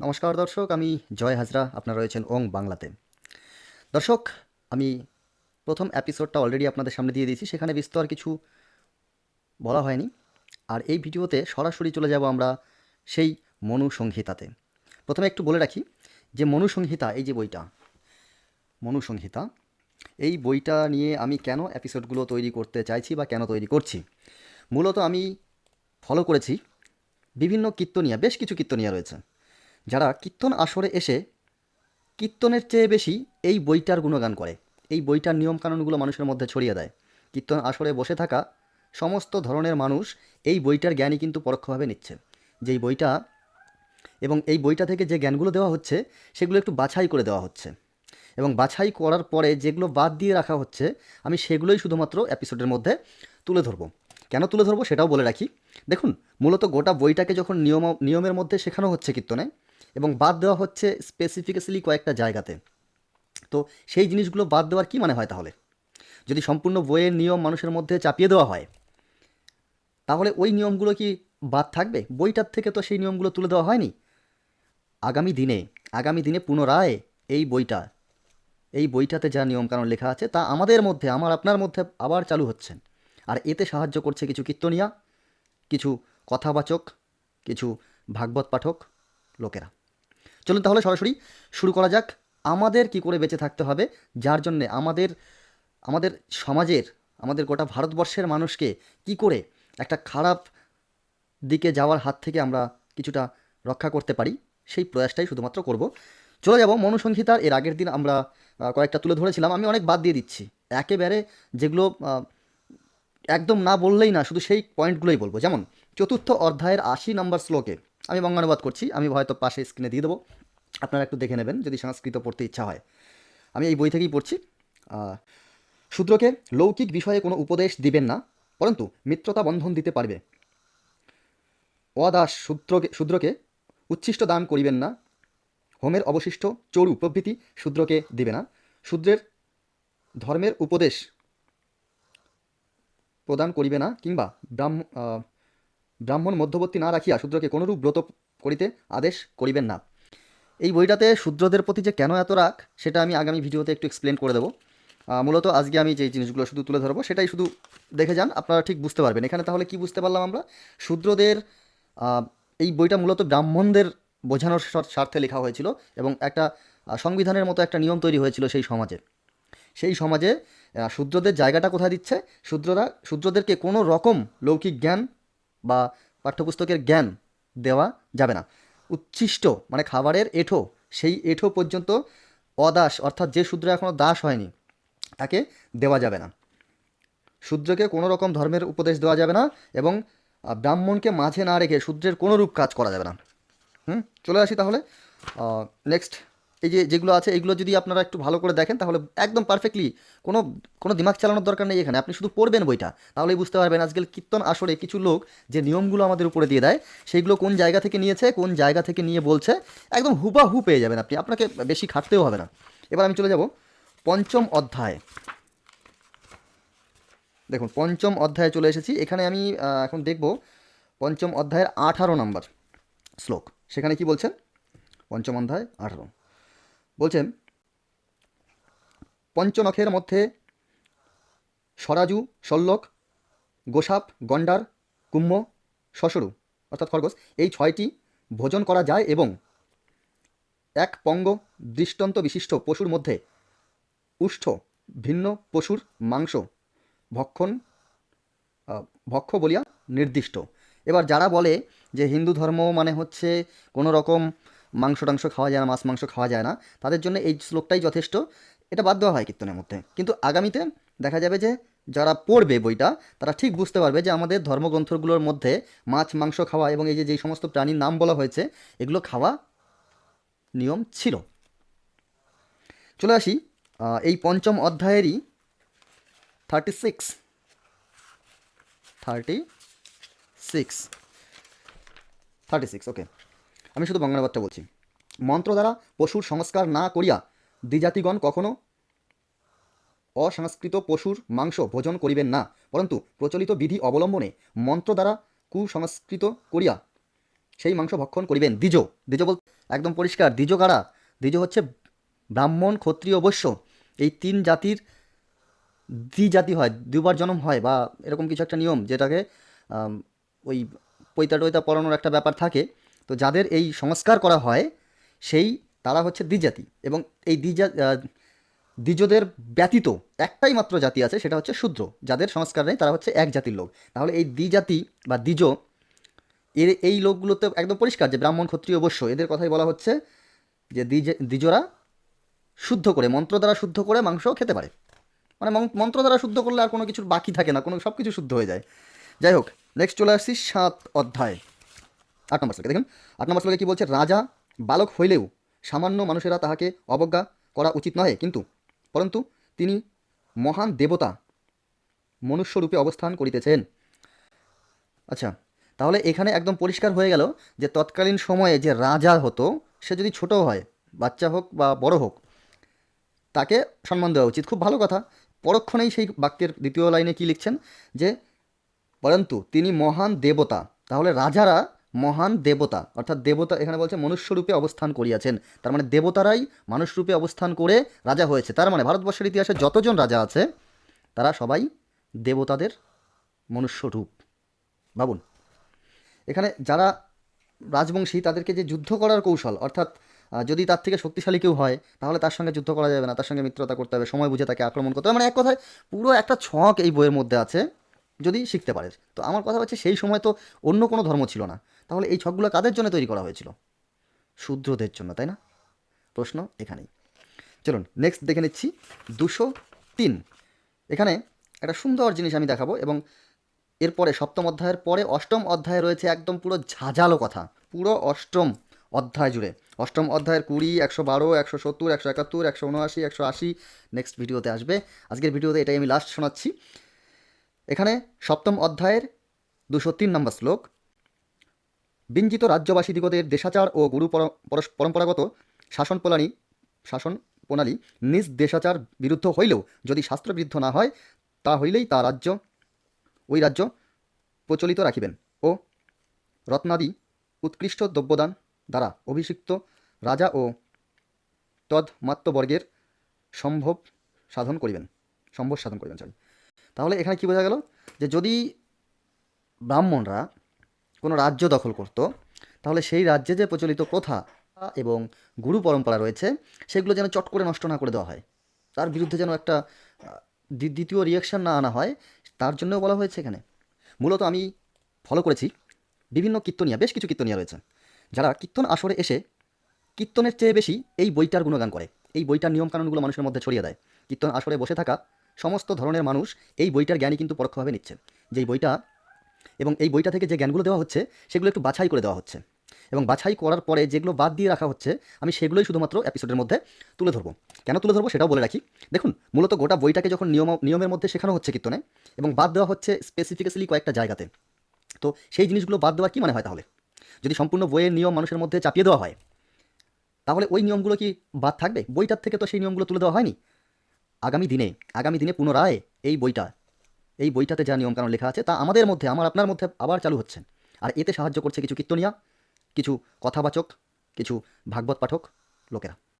নমস্কার দর্শক, আমি জয় হাজরা, আপনারা রয়েছেন ওং বাংলাতে। দর্শক, আমি প্রথম এপিসোডটা অলরেডি আপনাদের সামনে দিয়ে দিয়েছি, সেখানে বিস্তর কিছু বলা হয়নি। আর এই ভিডিওতে সরাসরি চলে যাব আমরা সেই মনু সংহিতাতে। প্রথমে একটু বলে রাখি যে মনু সংহিতা, এই যে বইটা, মনু সংহিতা, এই বইটা নিয়ে আমি কেন এপিসোডগুলো তৈরি করতে চাইছি বা কেন তৈরি করছি? মূলত আমি ফলো করেছি বিভিন্ন কীর্তনিয়া, বেশ কিছু কীর্তনিয়া রয়েছে। যারা কীর্তন আসরে এসে কীর্তনের চেয়ে বেশি এই বইটার গুণগান করে। এই বইটার নিয়মকানুনগুলো মানুষের মধ্যে ছড়িয়ে দেয়। কীর্তন আসরে বসে থাকা সমস্ত ধরনের মানুষ এই বইটার জ্ঞানই কিন্তু পরোক্ষভাবে নিচ্ছে। যেই বইটা এবং এই বইটা থেকে যে জ্ঞানগুলো দেওয়া হচ্ছে, সেগুলো একটু বাছাই করে দেওয়া হচ্ছে। এবং বাছাই করার পরে যেগুলো বাদ দিয়ে রাখা হচ্ছে, আমি সেগুলোই শুধুমাত্র এপিসোডের মধ্যে তুলে ধরবো। কেন তুলে ধরবো সেটাও বলে রাখি। দেখুন, মূলত গোটা বইটাকে যখন নিয়ম, নিয়মের মধ্যে শেখানো হচ্ছে কীর্তনে এবং বাদ দেওয়া হচ্ছে স্পেসিফিক্যালি কয়েকটা জায়গাতে। তো সেই জিনিসগুলো বাদ দেওয়ার কী মানে হয় তাহলে? যদি সম্পূর্ণ বইয়ের নিয়ম মানুষের মধ্যে চাপিয়ে দেওয়া হয়, তাহলে ওই নিয়মগুলো কি বাদ থাকবে? বইটার থেকে তো সেই নিয়মগুলো তুলে দেওয়া হয়নি। আগামী দিনে আগামী দিনে পুনরায় এই বইটা, এই বইটাতে যা নিয়মকানুন লেখা আছে তা আমাদের মধ্যে, আমার আপনার মধ্যে আবার চালু হচ্ছে। আর এতে সাহায্য করছে কিছু কীর্তনিয়া, কিছু কথাবাচক, কিছু ভাগবত পাঠক, লোকেরা। চলুন তাহলে সরাসরি শুরু করা যাক। আমাদের কি করে বেঁচে থাকতে হবে? যার জন্যে আমাদের আমাদের সমাজের, আমাদের গোটা ভারতবর্ষের মানুষকে কি করে একটা খারাপ দিকে যাওয়ার হাত থেকে আমরা কিছুটা রক্ষা করতে পারি, সেই প্রয়াসটাই শুধুমাত্র করব। চলে যাব মনুসংহিতার। এর আগের দিন আমরা কয়েকটা তুলে ধরেছিলাম। আমি অনেক বাদ দিয়ে দিচ্ছি। একেবারে যেগুলো একদম না বললেই না, শুধু সেই পয়েন্টগুলোই বলব। যেমন, চতুর্থ অধ্যায়ের আশি নম্বর শ্লোকে আমি বঙ্গানুবাদ করছি, আমি হয়তো পাশে স্ক্রিনে দিয়ে দেবো। আপনারা একটু দেখে নেবেন, যদি সংস্কৃত পড়তে ইচ্ছা হয়। আমি এই বই থেকেই পড়ছি। শূদ্রকে লৌকিক বিষয়ে কোনো উপদেশ দিবেন না, পরন্তু মিত্রতা বন্ধন দিতে পারবে। অদাস শূদ্রকে শূদ্রকে উচ্ছিষ্ট দান করিবেন না, হোমের অবশিষ্ট চরু প্রভৃতি শূদ্রকে দিবে না। শূদ্রের ধর্মের উপদেশ প্রদান করিবে না, কিংবা ব্রাহ্ম ব্রাহ্মণ মধ্যবর্তী না রাখিয়া শূদ্রকে কোনরূপ ব্রত করিতে আদেশ করিবেন না। এই বইটাতে শূদ্রদের প্রতি যে কেন এত রাগ, সেটা আমি আগামী ভিডিওতে একটু এক্সপ্লেন করে দেবো। মূলত আজকে আমি যে জিনিসগুলো শুধু তুলে ধরবো, সেটাই শুধু দেখে যান, আপনারা ঠিক বুঝতে পারবেন। এখানে তাহলে কি বুঝতে পারলাম আমরা? শূদ্রদের এই বইটা মূলত ব্রাহ্মণদের বোঝানোর স্বার্থে লেখা হয়েছিল এবং একটা সংবিধানের মতো একটা নিয়ম তৈরি হয়েছিল সেই সমাজে। সেই সমাজে শূদ্রদের জায়গাটা কোথায় দিচ্ছে? শূদ্ররা, শূদ্রদেরকে কোনো রকম লৌকিক জ্ঞান বা পাঠ্যপুস্তকের জ্ঞান দেওয়া যাবে না। উচ্ছিষ্ট মানে খাবারের এঁঠো, সেই এঁঠো পর্যন্ত অদাস অর্থাৎ যে শূদ্র এখনও দাস হয়নি, তাকে দেওয়া যাবে না। শূদ্রকে কোনো রকম ধর্মের উপদেশ দেওয়া যাবে না এবং ব্রাহ্মণকে মাঝে না রেখে শূদ্রের কোনো রূপ কাজ করা যাবে না। হুম, চলে আসি তাহলে নেক্সট এই যে যেগুলো আছে, এগুলো যদি আপনারা একটু ভালো করে দেখেন, তাহলে একদম পারফেক্টলি কোনো কোনো দিমাগ চালানোর দরকার নেই এখানে। আপনি শুধু পড়বেন বইটা, তাহলেই বুঝতে পারবেন। আজকাল কীর্তন আসরে কিছু লোক যে নিয়মগুলো আমাদের উপরে দিয়ে দেয়, সেইগুলো কোন জায়গা থেকে নিয়েছে, কোন জায়গা থেকে নিয়ে বলছে, একদম হুবাহু পেয়ে যাবেন আপনি। আপনাকে বেশি খাটতেও হবে না। এবার আমি চলে যাব পঞ্চম অধ্যায়। দেখুন, পঞ্চম অধ্যায়ে চলে এসেছি। এখানে আমি এখন দেখব পঞ্চম অধ্যায়ের আঠারো নম্বর শ্লোক। সেখানে কি বলছেন? পঞ্চম অধ্যায় আঠারো। বলছেন, পঞ্চনখের মধ্যে সরাজু শল্যক গোসাপ গন্ডার কুম্ভ, শশরু অর্থাৎ খরগোশ এই ছয়টি ভোজন করা যায় এবং এক পঙ্গ দৃষ্টান্ত বিশিষ্ট পশুর মধ্যে উষ্ঠ, ভিন্ন পশুর মাংস ভক্ষণ ভক্ষ বলিয়া নির্দিষ্ট। এবার যারা বলে যে হিন্দু ধর্ম মানে হচ্ছে কোনো রকম মাংস টাংস খাওয়া যায় না, মাছ মাংস খাওয়া যায় না। তাদের জন্য এই শ্লোকটাই যথেষ্ট। এটা বাদ দেওয়া হয় কীর্তনের মধ্যে। কিন্তু আগামীতে দেখা যাবে যে যারা পড়বে বইটা, তারা ঠিক বুঝতে পারবে যে আমাদের ধর্মগ্রন্থগুলোর মধ্যে মাছ, মাংস খাওয়া এবং এই যে যেই সমস্ত প্রাণীর নাম বলা হয়েছে, এগুলো খাওয়া নিয়ম ছিল। চলে আসি এই পঞ্চম অধ্যায়েরই thirty six thirty six thirty six okay আমি শুধু বাংলাবাদটা বলছি। মন্ত্র দ্বারা পশুর সংস্কার না করিয়া দ্বিজাতিগণ কখনো অসংস্কৃত পশুর মাংস ভোজন করিবেন না, পরন্তু প্রচলিত বিধি অবলম্বনে মন্ত্র দ্বারা কুসংস্কৃত করিয়া সেই মাংস ভক্ষণ করিবেন। দ্বিজ দ্বিজ বল একদম পরিষ্কার। দ্বিজ কারা? দ্বিজ হচ্ছে ব্রাহ্মণ, ক্ষত্রিয় বৈশ্য এই তিন জাতির দ্বিজাতি হয়, দুবার জন্ম হয় বা এরকম কিছু একটা নিয়ম যেটাকে ওই পৈতা টৈতা পড়ানোর একটা ব্যাপার থাকে। তো যাদের এই সংস্কার করা হয়, সেই তারা হচ্ছে দ্বিজাতি এবং এই দ্বিজা দ্বিজদের ব্যতীত একটাই মাত্র জাতি আছে, সেটা হচ্ছে শূদ্র। যাদের সংস্কার নেই, তারা হচ্ছে এক জাতির লোক। তাহলে এই দ্বিজাতি বা দ্বিজ, এর এই লোকগুলোতে একদম পরিষ্কার যে ব্রাহ্মণ, ক্ষত্রিয়, অবশ্য, এদের কথাই বলা হচ্ছে যে দ্বিজ, দ্বিজরা শুদ্ধ করে, মন্ত্র দ্বারা শুদ্ধ করে মাংস খেতে পারে। মানে মন্ত্র দ্বারা শুদ্ধ করলে আর কোনো কিছুর বাকি থাকে না, কোনো সব কিছু শুদ্ধ হয়ে যায়। যাই হোক নেক্সট চলে আসছি সাত অধ্যায়। আট নম্বর শ্লোকে, দেখুন। আট নম্বর শ্লোকে কী বলছে? রাজা বালক হইলেও সামান্য মানুষেরা তাহাকে অবজ্ঞা করা উচিত নহে, কিন্তু পরন্তু তিনি মহান দেবতা মনুষ্যরূপে অবস্থান করিতেছেন। আচ্ছা তাহলে এখানে একদম পরিষ্কার হয়ে গেল যে তৎকালীন সময়ে যে রাজা হতো, সে যদি ছোট হয়, বাচ্চা হোক বা বড় হোক, তাকে সম্মান দেওয়া উচিত। খুব ভালো কথা। পরক্ষণেই সেই বাক্যের দ্বিতীয় লাইনে কি লিখছেন? যে, পরন্তু তিনি মহান দেবতা, তাহলে রাজারা মহান দেবতা, অর্থাৎ দেবতা এখানে বলছে মনুষ্যরূপে অবস্থান করিয়াছেন। তার মানে দেবতারাই মানুষরূপে অবস্থান করে রাজা হয়েছে। তার মানে ভারতবর্ষের ইতিহাসে যতজন রাজা আছে, তারা সবাই দেবতাদের মনুষ্যরূপ। ভাবুন, এখানে যারা রাজবংশী, তাদেরকে যে যুদ্ধ করার কৌশল, অর্থাৎ যদি তার থেকে শক্তিশালী কেউ হয়, তাহলে তার সঙ্গে যুদ্ধ করা যাবে না, তার সঙ্গে মিত্রতা করতে হবে, সময় বুঝে তাকে আক্রমণ করতে হবে। মানে এক কথায় পুরো একটা ছক এই বইয়ের মধ্যে আছে, যদি শিখতে পারে। তো আমার কথা হচ্ছে সেই সময় তো অন্য কোনো ধর্ম ছিল না। তাহলে এই ছকগুলো কাদের জন্য তৈরি করা হয়েছিল? শূদ্রদের জন্য, তাই না? প্রশ্ন এখানেই। চলুন নেক্সট দেখে নিচ্ছি দুশো তিন। এখানে একটা সুন্দর জিনিস আমি দেখাবো এবং এরপরে সপ্তম অধ্যায়ের পরে অষ্টম অধ্যায়ে রয়েছে একদম পুরো ঝাঁঝালো কথা, পুরো অষ্টম অধ্যায় জুড়ে। অষ্টম অধ্যায়ের কুড়ি, একশো বারো, একশো সত্তর, একশো একাত্তর, একশো উনআশি, একশো আশি। নেক্সট ভিডিওতে আসবে। আজকের ভিডিওতে এটাই আমি লাস্ট শোনাচ্ছি। এখানে সপ্তম অধ্যায়ের দুশো তিন নম্বর শ্লোক। বিঞ্জিত রাজ্যবাসী দিগদের দেশাচার ও গুরু পর- পরম্পরাগত শাসন প্রণালী শাসন প্রণালী নিজ দেশাচার বিরুদ্ধ হইলেও যদি শাস্ত্রবিরুদ্ধ না হয়, তা হইলেই তা রাজ্য, ওই রাজ্য প্রচলিত রাখিবেন ও রত্নাদি উৎকৃষ্ট দ্রব্যদান দ্বারা অভিষিক্ত রাজা ও তদমাত্মবর্গের সম্ভব সাধন করিবেন সম্ভব সাধন করিবেন সরি তাহলে এখানে কি বোঝা গেল যে যদি ব্রাহ্মণরা কোনো রাজ্য দখল করত, তাহলে সেই রাজ্যে যে প্রচলিত প্রথা এবং গুরু পরম্পরা রয়েছে, সেগুলো যেন চট করে নষ্ট না করে দেওয়া হয়। তার বিরুদ্ধে যেন একটা দ্বিতীয় রিয়াকশন না আনা হয়, তার জন্যও বলা হয়েছে এখানে। মূলত আমি ফলো করেছি বিভিন্ন কীর্তনিয়া, বেশ কিছু কীর্তনিয়া রয়েছে। যারা কীর্তন আসরে এসে কীর্তনের চেয়ে বেশি এই বইটার গুণগান করে, এই বইটার নিয়মকানুনগুলো মানুষের মধ্যে ছড়িয়ে দেয়। কীর্তন আসরে বসে থাকা সমস্ত ধরনের মানুষ এই বইটার জ্ঞানই কিন্তু পরোক্ষভাবে নিচ্ছে। যেই বইটা এবং এই বইটা থেকে যে জ্ঞানগুলো দেওয়া হচ্ছে, সেগুলো একটু বাছাই করে দেওয়া হচ্ছে। এবং বাছাই করার পরে যেগুলো বাদ দিয়ে রাখা হচ্ছে, আমি সেগুলোই শুধুমাত্র এপিসোডের মধ্যে তুলে ধরবো। কেন তুলে ধরবো সেটাও বলে রাখি। দেখুন, মূলত গোটা বইটাকে যখন নিয়ম, নিয়মের মধ্যে শেখানো হচ্ছে কীর্তনে, এবং বাদ দেওয়া হচ্ছে স্পেসিফিক্যালি কয়েকটা জায়গাতে, তো সেই জিনিসগুলো বাদ দেওয়ার কী মানে হয় তাহলে? যদি সম্পূর্ণ বইয়ের নিয়ম মানুষের মধ্যে চাপিয়ে দেওয়া হয়, তাহলে ওই নিয়মগুলো কি বাদ থাকবে? বইটার থেকে তো সেই নিয়মগুলো তুলে দেওয়া হয়নি। আগামী দিনে আগামী দিনে পুনরায় এই বইটা এই বইটাতে যা নিয়মকানুন লেখা আছে তা আমাদের মধ্যে, আমার আপনার মধ্যে আবার চালু হচ্ছে আর এতে সাহায্য করছে কিছু কীর্তনিয়া, কিছু কথাবাচক, কিছু ভাগবত পাঠক, লোকেরা।